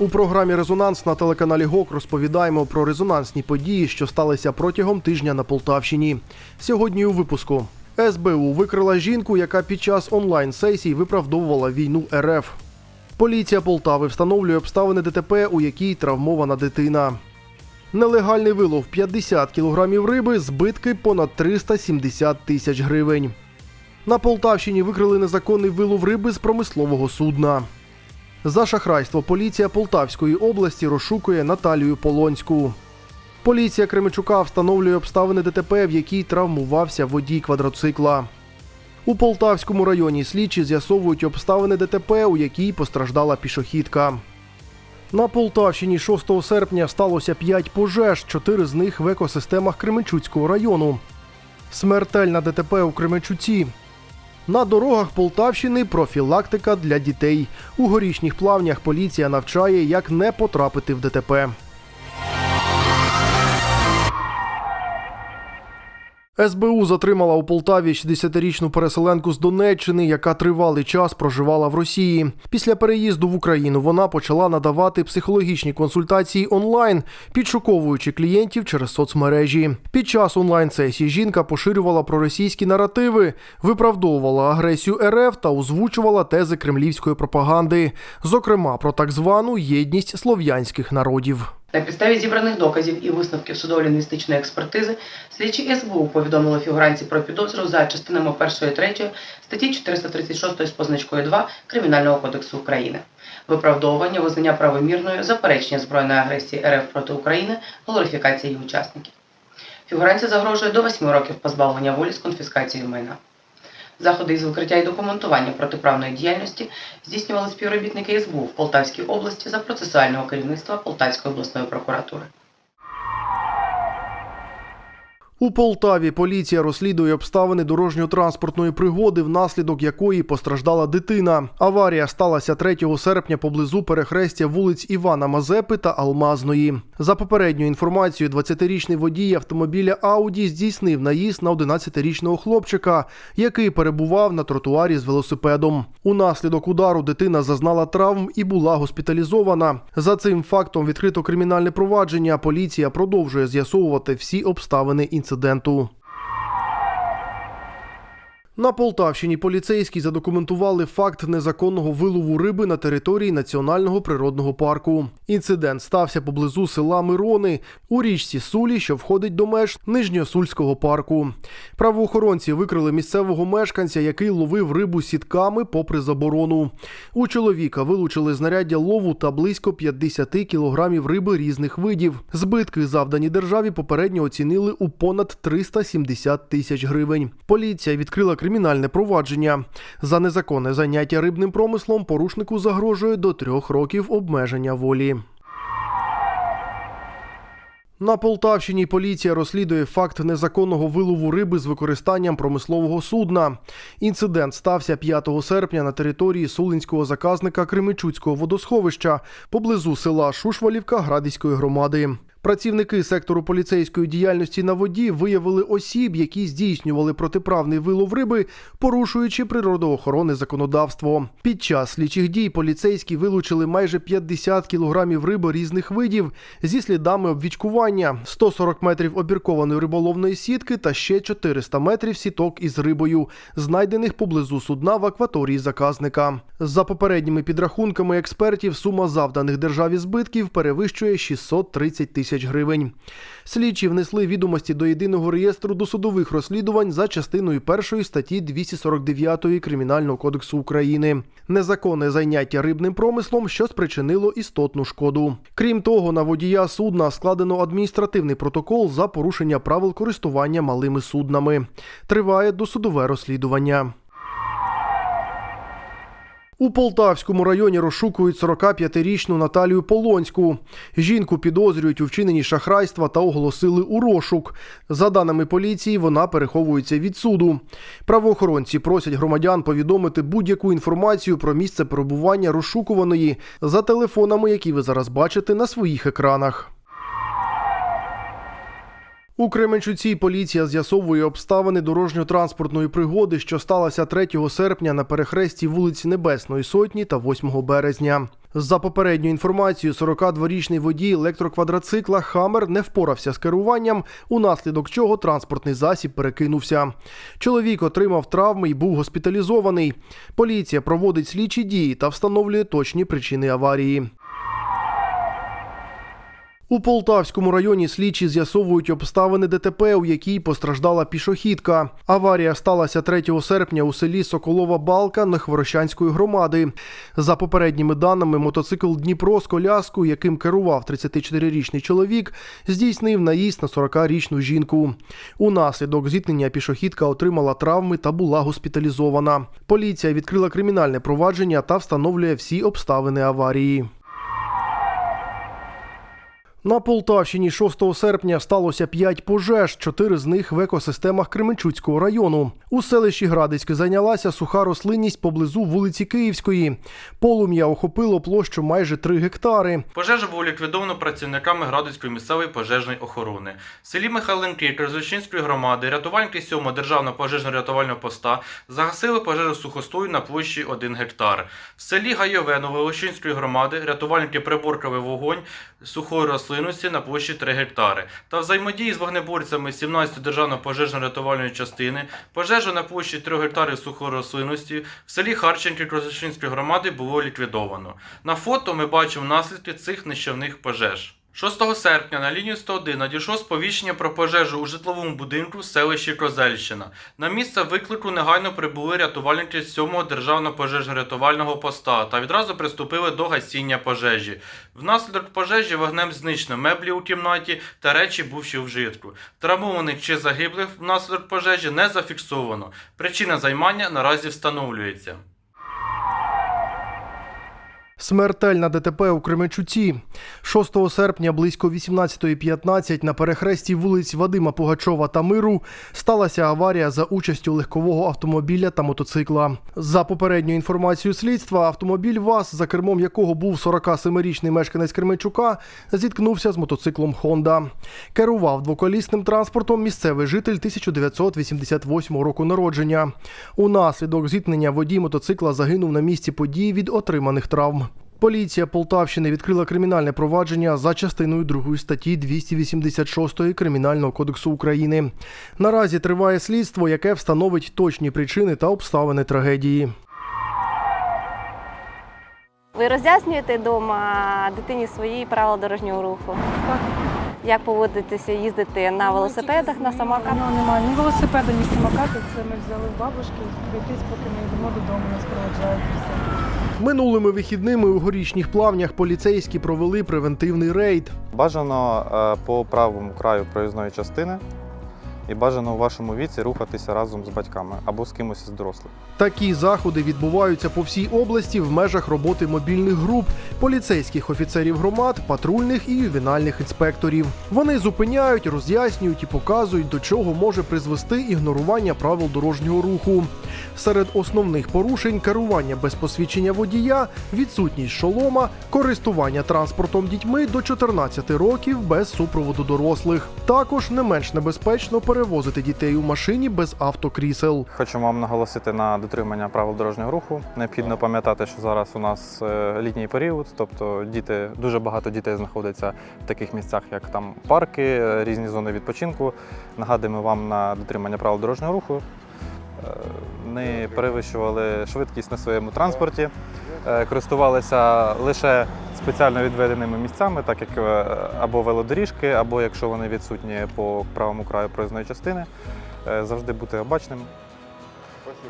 У програмі Резонанс на телеканалі ГОК розповідаємо про резонансні події, що сталися протягом тижня на Полтавщині. Сьогодні у випуску СБУ викрила жінку, яка під час онлайн-сесій виправдовувала війну РФ. Поліція Полтави встановлює обставини ДТП, у якій травмована дитина. Нелегальний вилов 50 кілограмів риби, збитки понад 370 тисяч гривень. На Полтавщині викрили незаконний вилов риби з промислового судна. За шахрайство поліція Полтавської області розшукує Наталію Полонську. Поліція Кременчука встановлює обставини ДТП, в якій травмувався водій квадроцикла. У Полтавському районі слідчі з'ясовують обставини ДТП, у якій постраждала пішохідка. На Полтавщині 6 серпня сталося 5 пожеж, 4 з них в екосистемах Кременчуцького району. Смертельна ДТП у Кременчуці. На дорогах Полтавщини профілактика для дітей. У горішніх плавнях поліція навчає, як не потрапити в ДТП. СБУ затримала у Полтаві 60-річну переселенку з Донеччини, яка тривалий час проживала в Росії. Після переїзду в Україну вона почала надавати психологічні консультації онлайн, підшуковуючи клієнтів через соцмережі. Під час онлайн-сесії жінка поширювала проросійські наративи, виправдовувала агресію РФ та озвучувала тези кремлівської пропаганди, зокрема про так звану єдність слов'янських народів. На підставі зібраних доказів і висновків судово-лінгвістичної експертизи слідчі СБУ повідомили фігуранці про підозру за частинами 1 і 3 статті 436 з позначкою 2 Кримінального кодексу України. Виправдовування, визнання правомірною, заперечення збройної агресії РФ проти України, глорифікація її учасників. Фігуранці загрожує до 8 років позбавлення волі з конфіскацією майна. Заходи із викриття і документування протиправної діяльності здійснювали співробітники СБУ в Полтавській області за процесуального керівництва Полтавської обласної прокуратури. У Полтаві поліція розслідує обставини дорожньо-транспортної пригоди, внаслідок якої постраждала дитина. Аварія сталася 3 серпня поблизу перехрестя вулиць Івана Мазепи та Алмазної. За попередньою інформацією, 20-річний водій автомобіля Ауді здійснив наїзд на 11-річного хлопчика, який перебував на тротуарі з велосипедом. Унаслідок удару дитина зазнала травм і була госпіталізована. За цим фактом відкрито кримінальне провадження. Поліція продовжує з'ясовувати всі обставини інциденту інциденту. На Полтавщині поліцейські задокументували факт незаконного вилову риби на території національного природного парку. Інцидент стався поблизу села Мирони у річці Сулі, що входить до меж Нижньосульського парку. Правоохоронці викрили місцевого мешканця, який ловив рибу сітками попри заборону. У чоловіка вилучили знаряддя лову та близько 50 кілограмів риби різних видів. Збитки, завдані державі, попередньо оцінили у понад 370 тисяч гривень. Поліція відкрила кримінальне провадження. За незаконне заняття рибним промислом порушнику загрожує до трьох років обмеження волі. На Полтавщині поліція розслідує факт незаконного вилову риби з використанням промислового судна. Інцидент стався 5 серпня на території сулинського заказника Кремичуцького водосховища поблизу села Шушвалівка Градиської громади. Працівники сектору поліцейської діяльності на воді виявили осіб, які здійснювали протиправний вилов риби, порушуючи природоохоронне законодавство. Під час слідчих дій поліцейські вилучили майже 50 кілограмів риби різних видів зі слідами обвічкування, 140 метрів обіркованої риболовної сітки та ще 400 метрів сіток із рибою, знайдених поблизу судна в акваторії заказника. За попередніми підрахунками експертів, сума завданих державі збитків перевищує 630 тисяч гривень. Слідчі внесли відомості до єдиного реєстру досудових розслідувань за частиною першої статті 249 Кримінального кодексу України. Незаконне заняття рибним промислом, що спричинило істотну шкоду. Крім того, на водія судна складено адміністративний протокол за порушення правил користування малими суднами. Триває досудове розслідування. У Полтавському районі розшукують 45-річну Наталію Полонську. Жінку підозрюють у вчиненні шахрайства та оголосили у розшук. За даними поліції, вона переховується від суду. Правоохоронці просять громадян повідомити будь-яку інформацію про місце перебування розшукуваної за телефонами, які ви зараз бачите на своїх екранах. У Кременчуці поліція з'ясовує обставини дорожньо-транспортної пригоди, що сталася 3 серпня на перехресті вулиць Небесної Сотні та 8 березня. За попередньою інформацією, 42-річний водій електроквадроцикла Хаммер не впорався з керуванням, унаслідок чого транспортний засіб перекинувся. Чоловік отримав травми і був госпіталізований. Поліція проводить слідчі дії та встановлює точні причини аварії. У Полтавському районі слідчі з'ясовують обставини ДТП, у якій постраждала пішохідка. Аварія сталася 3 серпня у селі Соколова Балка Нехворощанської громади. За попередніми даними, мотоцикл Дніпро з коляскою, яким керував 34-річний чоловік, здійснив наїзд на 40-річну жінку. Унаслідок зіткнення пішохідка отримала травми та була госпіталізована. Поліція відкрила кримінальне провадження та встановлює всі обставини аварії. На Полтавщині 6 серпня сталося 5 пожеж, 4 з них в екосистемах Кременчуцького району. У селищі Градицьке зайнялася суха рослинність поблизу вулиці Київської. Полум'я охопило площу майже 3 гектари. Пожежа була ліквідована працівниками Градицької місцевої пожежної охорони. В селі Михайленки Кризочинської громади рятувальники 7-го державного пожежно-рятувального поста загасили пожежу сухостою на площі 1 гектар. В селі Гайове Новолощинської громади рятувальники приборкали вогонь сухої рослинності на площі 3 гектари. Та взаємодії з вогнеборцями 17-ї державної пожежно-рятувальної частини пожежа на площі 3 гектарів сухої рослинності в селі Харченки Крозачинської громади було ліквідовано. На фото ми бачимо наслідки цих нищівних пожеж. 6 серпня на лінію 101 надійшло сповіщення про пожежу у житловому будинку в селищі Козельщина. На місце виклику негайно прибули рятувальники 7-го державного пожежно-рятувального поста та відразу приступили до гасіння пожежі. Внаслідок пожежі вогнем знищено меблі у кімнаті та речі бувші в житку. Травмованих чи загиблих внаслідок пожежі не зафіксовано. Причина займання наразі встановлюється. Смертельна ДТП у Кременчуці. 6 серпня близько 18.15 на перехресті вулиць Вадима Пугачова та Миру сталася аварія за участю легкового автомобіля та мотоцикла. За попередньою інформацією слідства, автомобіль ВАЗ, за кермом якого був 47-річний мешканець Кременчука, зіткнувся з мотоциклом Honda. Керував двоколісним транспортом місцевий житель 1988 року народження. Унаслідок зіткнення водій мотоцикла загинув на місці події від отриманих травм. Поліція Полтавщини відкрила кримінальне провадження за частиною 2 статті 286 Кримінального кодексу України. Наразі триває слідство, яке встановить точні причини та обставини трагедії. Ви роз'яснюєте вдома дитині свої правила дорожнього руху? Так. Як поводитися їздити на велосипедах, на самокатах? Ну, немає ні велосипеда, ні самоката. Це ми взяли в бабушки, пройтись, поки не йдемо додому, нас проведжають. Минулими вихідними у горішніх плавнях поліцейські провели превентивний рейд. Бажано е, по правому краю проїзної частини і бажано у вашому віці рухатися разом з батьками або з кимось із дорослих. Такі заходи відбуваються по всій області в межах роботи мобільних груп, поліцейських офіцерів громад, патрульних і ювенальних інспекторів. Вони зупиняють, роз'яснюють і показують, до чого може призвести ігнорування правил дорожнього руху. Серед основних порушень керування без посвідчення водія, відсутність шолома, користування транспортом дітьми до 14 років без супроводу дорослих. Також не менш небезпечно перевозити дітей у машині без автокрісел. Хочу вам наголосити на дотримання правил дорожнього руху. Необхідно пам'ятати, що зараз у нас е, літній період, тобто діти дуже багато дітей знаходиться в таких місцях, як там парки, е, різні зони відпочинку. Нагадуємо вам на дотримання правил дорожнього руху. Не перевищували швидкість на своєму транспорті, е, користувалися лише спеціально відведеними місцями, так як е, або велодоріжки, або якщо вони відсутні по правому краю проїзної частини. Е, Завжди бути обачним,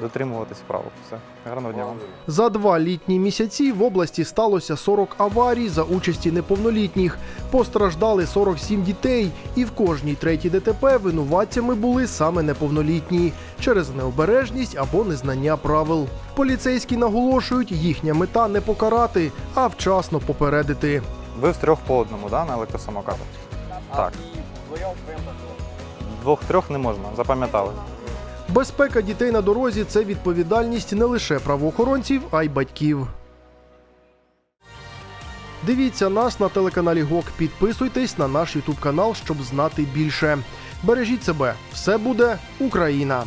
дотримуватись правил. Все. Гарного дня вам. За два літні місяці в області сталося 40 аварій за участі неповнолітніх. Постраждали 47 дітей, і в кожній третій ДТП винуватцями були саме неповнолітні через необережність або незнання правил. Поліцейські наголошують, їхня мета не покарати, а вчасно попередити. Ви втрьох по одному, да, на електросамокатах? Так. Двох-трьох не можна, запам'ятали. Безпека дітей на дорозі це відповідальність не лише правоохоронців, а й батьків. Дивіться нас на телеканалі ГОК. Підписуйтесь на наш Ютуб канал, щоб знати більше. Бережіть себе, все буде Україна!